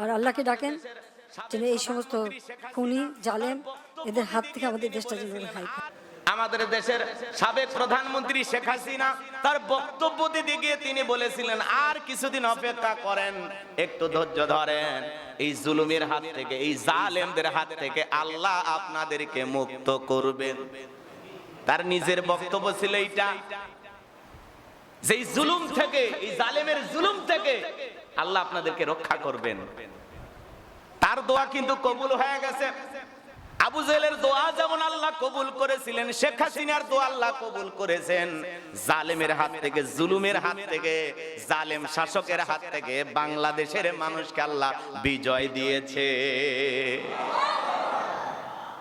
আর আল্লাহকে ডাকেন যেন এই সমস্ত খুনি, জালেম এদের হাত থেকে আমাদের দেশটা যেন আমাদের দেশের সাবেক প্রধানমন্ত্রী শেখ হাসিনা, তার বক্তব্য দিতে গিয়ে তিনি বলেছিলেন, আর কিছুদিন অপেক্ষা করেন, একটু ধৈর্য ধরেন। এই জুলুমের হাত থেকে, এই জালেমদের হাত থেকে আল্লাহ আপনাদেরকে মুক্ত করবেন তার নিজের বক্তব্য ছিল এইটা যে জুলুম থেকে, এই জালেমের জুলুম থেকে আল্লাহ আপনাদেরকে রক্ষা করবেন। তার দোয়া কিন্তু কবুল হয়ে গেছে। আবু জেলের দোয়া যেমন আল্লাহ কবুল করেছিলেন, শেখ হাসিনার দোয়া আল্লাহ কবুল করেছেন। জালেমের হাত থেকে, জুলুমের হাত থেকে, জালেম শাসকের হাত থেকে বাংলাদেশের মানুষকে আল্লাহ বিজয় দিয়েছে।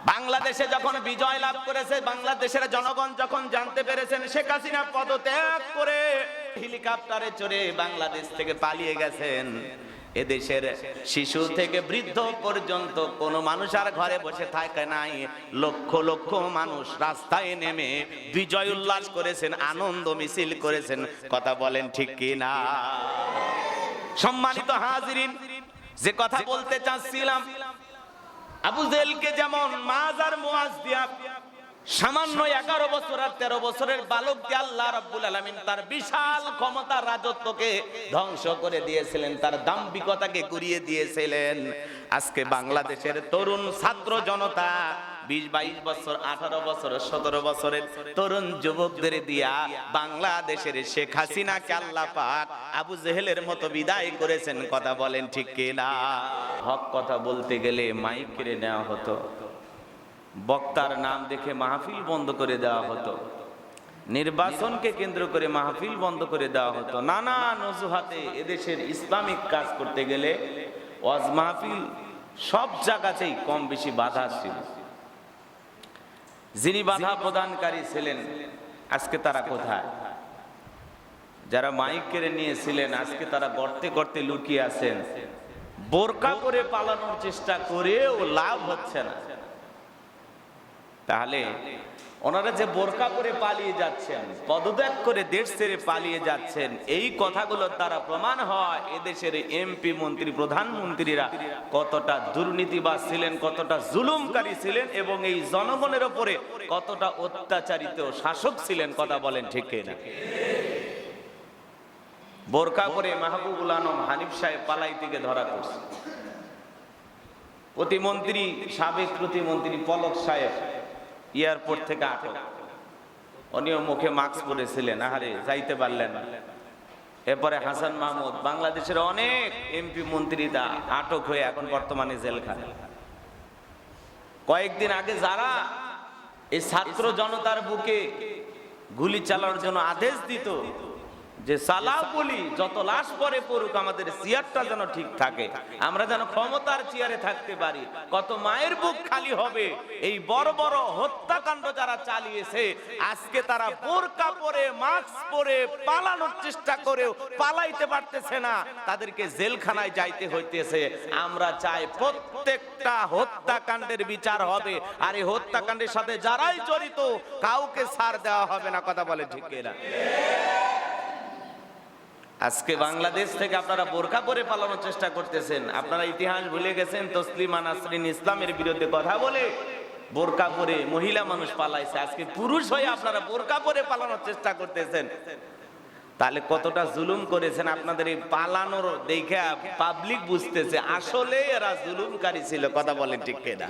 বাংলাদেশে যখন বিজয় লাভ করেছে, বাংলাদেশের জনগণ যখন জানতে পেরেছেন, শেখ হাসিনা পদত্যাগ করে হেলিকপ্টারে চড়ে বাংলাদেশ থেকে পালিয়ে গেছেন। এদেশের শিশু থেকে বৃদ্ধ পর্যন্ত কোনো মানুষ আর ঘরে বসে থাকে নাই। লক্ষ লক্ষ মানুষ রাস্তায় নেমে বিজয় উল্লাস করেছেন, আনন্দ মিছিল করেছেন। কথা বলেন ঠিক কি না সম্মানিত হাজিরিন, যে কথা বলতে চাচ্ছিলাম আবু জেলকে যেমন মাজ আর মুয়াজ দিয়া সামান্য এগারো বছর আর তেরো বছরের বালককে আল্লাহ রাব্বুল আলামিন তার বিশাল ক্ষমতা রাজত্বকে ধ্বংস করে দিয়েছিলেন, তার দাম্ভিকতাকে গুরিয়ে দিয়েছিলেন। আজকে বাংলাদেশের তরুণ ছাত্র জনতা বিশ, বাইশ বছর, আঠারো বছর, সতেরো বছরের তরুণ যুবকদের দিয়া বাংলাদেশের শেখ হাসিনাকে আল্লাহ পাক আবু জেহেলের মতো বিদায় করেছেন। কথা বলেন ঠিক কিনা? হক কথা বলতে গেলে মাইক কেড়ে নেওয়া হতো। বক্তার নাম দেখে মাহফিল বন্ধ করে দেওয়া হতো। নির্বাচনকে কেন্দ্র করে মাহফিল বন্ধ করে দেওয়া হতো। নানান অজুহাতে এদেশের ইসলামিক কাজ করতে গেলে ওয়াজ মাহফিল সব জায়গাতেই কম বেশি বাধা ছিল। যিনি বাধা প্রদানকারী ছিলেন আজকে তারা কোথায়? যারা মাইক কেড়ে নিয়েছিলেন আজকে তারা গর্তে গর্তে লুকিয়ে আছেন। বোরকা করে পালানোর চেষ্টা করেও লাভ হচ্ছে না। তাহলে ওনারা যে বোরকা করে পালিয়ে যাচ্ছেন, পদত্যাগ করে দেশ ছেড়ে পালিয়ে যাচ্ছেন, এই কথাগুলোর দ্বারা প্রমাণ হয় এদেশের এমপি মন্ত্রী, প্রধানমন্ত্রীরা কতটা দুর্নীতিবাজ ছিলেন, কতটা জুলুমকারী ছিলেন এবং এই জনগণের ওপরে কতটা অত্যাচারিত শাসক ছিলেন কথা বলেন ঠিক না বোরকা করে মাহবুবুল আলম হানিফ সাহেব পালাই থেকে ধরা পড়ছে। প্রতিমন্ত্রী, সাবেক প্রতিমন্ত্রী পলক সাহেব এয়ারপোর্ট থেকে আটক। উনিও মুখে মাস্ক পরেছিলেন, আহারে, যাইতে পারলেন এরপরে হাসান মাহমুদ, বাংলাদেশের অনেক এমপি মন্ত্রীরা আটক হয়ে এখন বর্তমানে জেলখানে কয়েকদিন আগে যারা এই ছাত্র জনতার বুকে গুলি চালানোর জন্য আদেশ দিত যে সালাও বলি, যত লাশ পরে পড়ুক, আমাদের চেয়ারটা যেন ঠিক থাকে। আমরা যেন ক্ষমতার চেয়ারে থাকতে পারি। কত মায়ের বুক খালি হবে। এই বড় বড় হত্যাকাণ্ড যারা চালিয়েছে, আজকে তারা বোরকা পরে, মাস্ক পরে, পালানোর চেষ্টা করেও পালাইতে পারতেছে না। তাদেরকে জেলখানায় যাইতে হইতেছে। আমরা চাই প্রত্যেকটা হত্যাকাণ্ডের বিচার হবে। আর এই হত্যাকাণ্ডের সাথে যারাই জড়িত, কাউকে ছাড় দেওয়া হবে না। কথা বলে ঠিক না আজকে বাংলাদেশ থেকে আপনারা বোরকা পরে পালানোর চেষ্টা করতেছেন। আপনারা ইতিহাস ভুলে গেছেন তসলিমা নাসরিন ইসলামের বিরুদ্ধে কথা বলে বোরকা পরে মহিলা মানুষ পালাইছে। আজকে পুরুষ হয়ে আপনারা বোরকা পরে পালানোর চেষ্টা করতেছেন। তাহলে কতটা জুলুম করেছেন আপনাদের এই পালানোর দেখে পাবলিক বুঝতেছে আসলে এরা জুলুমকারী ছিল কথা বলেন ঠিক না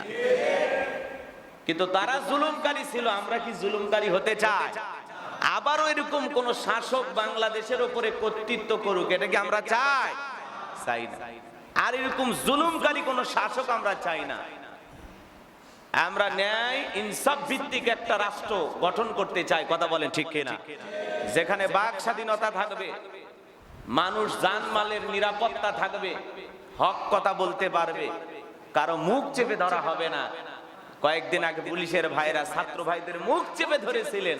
কিন্তু তারা জুলুমকারী ছিল আমরা কি জুলুমকারী হতে চাই? আবারও এরকম কোন শাসক বাংলাদেশের উপরে কর্তৃত্ব করুক, এটা কি আমরা চাই? চাই না। আর এরকম জুলুমকারী কোন শাসক আমরা চাই না। আমরা ন্যায় ইনসাফ ভিত্তিক একটা রাষ্ট্র গঠন করতে চাই, কথা বলেন ঠিক কিনা? যেখানে বাক স্বাধীনতা থাকবে, মানুষ জানমালের নিরাপত্তা থাকবে, হক কথা বলতে পারবে, কারও মুখ চেপে ধরা হবে না। কয়েকদিন আগে পুলিশের ভাইরা, ছাত্র ভাইদের মুখ চেপে ধরেছিলেন।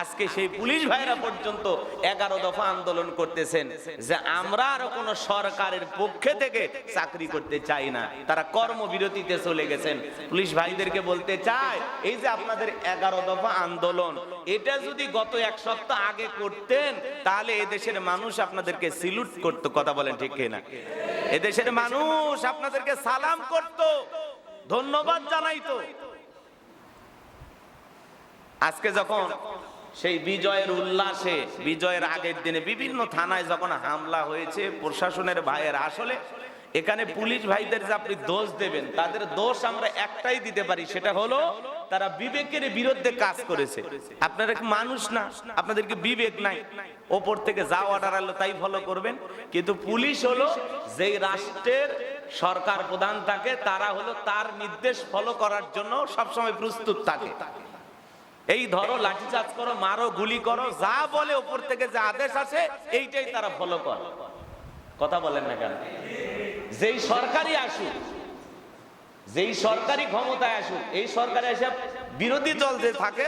আজকে সেই পুলিশ ভাইরা পর্যন্ত এগারো দফা আন্দোলন করতেছেন যে আমরা আরও কোন সরকারের পক্ষে থেকে চাকরি করতে চাই না। তারা কর্মবিরতিতে চলে গেছেন। পুলিশ ভাইদেরকে বলতে চায়, এই যে আপনাদের এগারো দফা আন্দোলন, এটা যদি গত এক সপ্তাহ আগে করতেন, তাহলে এদেশের মানুষ আপনাদেরকে সিলুট করতো, কথা বলেন ঠিক কিনা? এদেশের মানুষ আপনাদেরকে সালাম করত, ধন্যবাদ জানাইতো। আজকে যখন সেই বিজয়ের উল্লাসে, বিজয়ের আগের দিনে বিভিন্ন থানায় যখন হামলা হয়েছে, প্রশাসনের ভাইয়ের আসলে, এখানে পুলিশ ভাইদের যে আপনি দোষ দেবেন, তাদের দোষ আমরা একটাই দিতে পারি, সেটা হলো তারা বিবেকের বিরুদ্ধে কাজ করেছে। আপনারা মানুষ না? আপনাদেরকে বিবেক নাই? ওপর থেকে যা অর্ডার আলো তাই ফলো করবেন। কিন্তু পুলিশ হলো যেই রাষ্ট্রের সরকার প্রধান থাকে, তারা হলো তার নির্দেশ ফলো করার জন্য সবসময় প্রস্তুত থাকে। এই ধরো, লাঠিচার্জ করো, মারো, গুলি করো, যা বলে ওপর থেকে যে আদেশ আছে এইটাই তারা ফলো করে। কথা বলেন না কেন? যেই সরকারি আসুক, যেই সরকারি ক্ষমতায় আসুক, এই সরকারে এসে বিরোধী দল যে থাকে,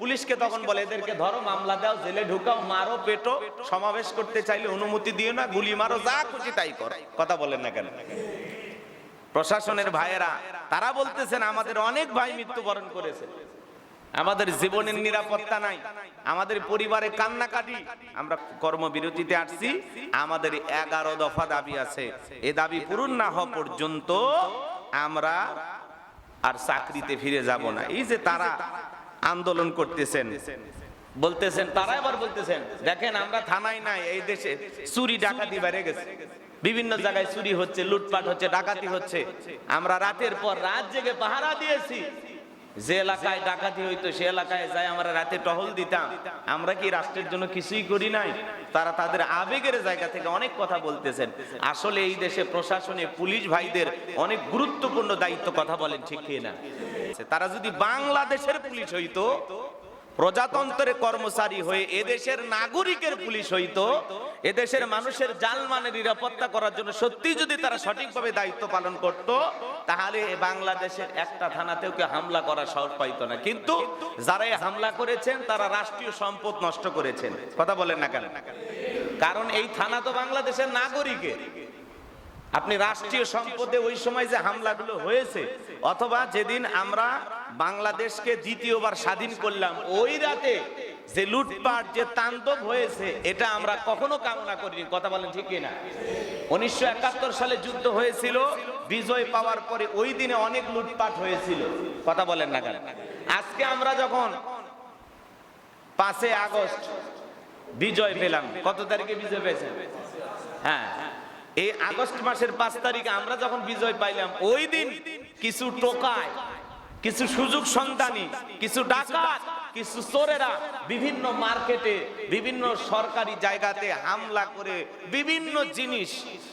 পুলিশকে তখন বলে, এদেরকে ধরো, মামলা দাও, জেলে ঢুকাও, মারো, পেটো, সমাবেশ করতে চাইলে অনুমতি দিও না, গুলি মারো, যা খুশি তাই করো। কথা বলেন না কেন? প্রশাসনের ভাইয়েরা, তারা বলতেছেন, আমাদের অনেক ভাই মৃত্যুবরণ করেছে। আমাদের জীবনের নিরাপত্তা নাই, আমাদের পরিবারে কান্নাকাটি। আমরা কর্মবিরতিতে আসছি, আমাদের এগারো দফা দাবি আছে। এ দাবি পূরণ না হওয়া পর্যন্ত আমরা আর চাকরিতে ফিরে যাব না। এই যে তারা আন্দোলন করতেছেন, বলতেছেন, তারা এবার বলতেছেন, দেখেন আমরা থানায় নাই, এই দেশে চুরি ডাকাতি বেড়ে গেছে। বিভিন্ন জায়গায় চুরি হচ্ছে, লুটপাট হচ্ছে, ডাকাতি হচ্ছে। আমরা রাতের পর রাত জেগে পাহারা দিয়েছি। যে এলাকায় ডাকাতি হইতো, সে এলাকায় যাই আমরা রাতে টহল দিতাম। আমরা কি রাষ্ট্রের জন্য কিছুই করি নাই? তারা তাদের আবেগের জায়গা থেকে অনেক কথা বলতেছেন। আসলে এই দেশে প্রশাসনে পুলিশ ভাইদের অনেক গুরুত্বপূর্ণ দায়িত্ব কথা বলেন ঠিক না তারা যদি বাংলাদেশের পুলিশ হইতো প্রজাতন্ত্রের কর্মচারী হয়ে এদেশের নাগরিকের পুলিশ হইতো, এদেশের মানুষের জালমানের নিরাপত্তা করার জন্য সত্যি যদি তারা সঠিকভাবে দায়িত্ব পালন করত, তাহলে বাংলাদেশের একটা থানাতেও কেউ হামলা করার সাহস পাইতো না। কিন্তু যারা এই হামলা করেছেন, তারা রাষ্ট্রীয় সম্পদ নষ্ট করেছেন। কথা বলেন না কেন? কারণ এই থানা তো বাংলাদেশের নাগরিকের। আপনি রাষ্ট্রীয় সম্পদে ওই সময় যে হামলাগুলো হয়েছে, অথবা যেদিন আমরা বাংলাদেশকে দ্বিতীয়বার স্বাধীন করলাম, ওই রাতে যে লুটপাট, যে তাণ্ডব হয়েছে, এটা আমরা কখনো কামনা করিনি। কথা বলেন ঠিক না উনিশশো একাত্তর সালে যুদ্ধ হয়েছিল, বিজয় পাওয়ার পরে ওই দিনে অনেক লুটপাট হয়েছিল। কথা বলেন না কেন? আজকে আমরা যখন পাঁচে আগস্ট বিজয় পেলাম, কত তারিখে বিজয় পেয়েছেন হ্যাঁ এই আগস্ট মাসের পাঁচ তারিখে আমরা যখন বিজয় পাইলাম, ওই দিন কিছু টোকায় কিছু সুযোগ সন্তানী কিছু ডাকাত, কিছু চোরেরা বিভিন্ন মার্কেটে, বিভিন্ন সরকারি জায়গাতে হামলা করে বিভিন্ন জিনিস,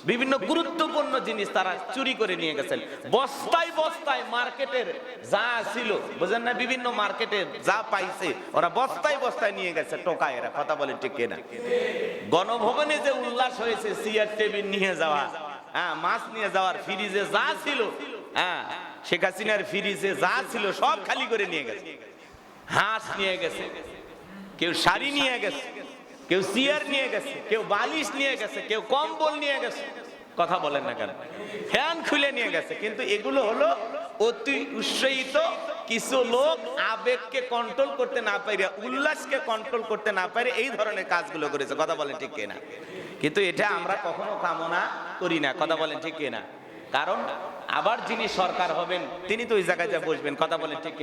বিভিন্ন গুরুত্বপূর্ণ জিনিস তারা চুরি করে নিয়ে গেছেন। বস্তায় বস্তায় মার্কেটের যা ছিল, বুঝেন না, বিভিন্ন মার্কেটে যা পাইছে, ওরা বস্তায় বস্তায় নিয়ে গেছে টোকায় এরা, কথা বলে ঠিক না গণভবনে যে উল্লাস হয়েছে সিয়ার টেবিল নিয়ে যাওয়া হ্যাঁ মাছ নিয়ে যাওয়ার, ফ্রিজে যা ছিল হ্যাঁ শেখ হাসিনার ফ্রিজে যা ছিল সব খালি করে নিয়ে গেছে। হাঁস নিয়ে গেছে, কেউ শাড়ি নিয়ে গেছে, কেউ চেয়ার নিয়ে গেছে, কেউ বালিশ নিয়ে গেছে, কেউ কম্বল নিয়ে গেছে। কথা বলেন না কেন? ফ্যান খুলে নিয়ে গেছে, কিন্তু এগুলো হলো অতি উৎসাহিত কিছু লোক আবেগকে কন্ট্রোল করতে না পারে উল্লাসকে কন্ট্রোল করতে না পারে এই ধরনের কাজগুলো করেছে। কথা বলেন ঠিক কিনা? কিন্তু এটা আমরা কখনো কামনা করি না। কথা বলেন ঠিক কিনা? কারণ আবার যিনি সরকার হবেন তিনি তো ওই জায়গায় যা বসবেন কথা বলে ঠিক